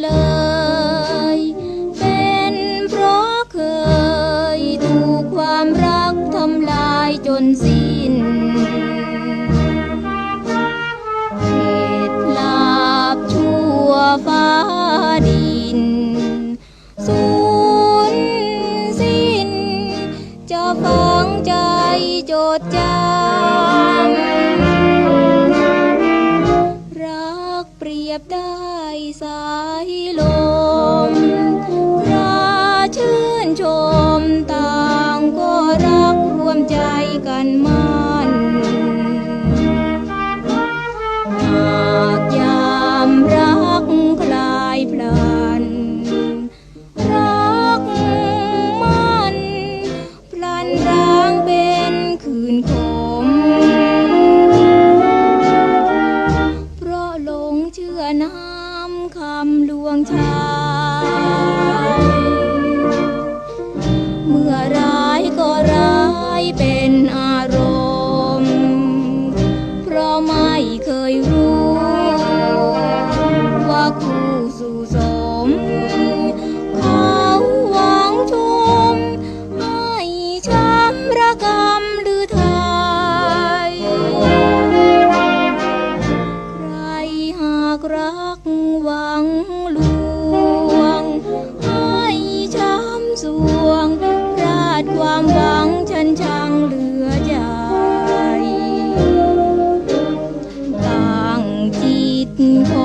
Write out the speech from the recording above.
เลย เป็นเพราะเคยถูกความรักทำลายจนสิ้นเหตุลาบชั่วฟ้าดิน สูญสิ้น จะฟังใจโจดจ้ ยบได้สายลมราชื่นชมต่างก็รักรวมใจกันมา งชายเมื่อร้ายก็ร้ายเป็นอารมณ์ เพราะไม่เคยรู้ ว่าคู่สู่สอง 以后。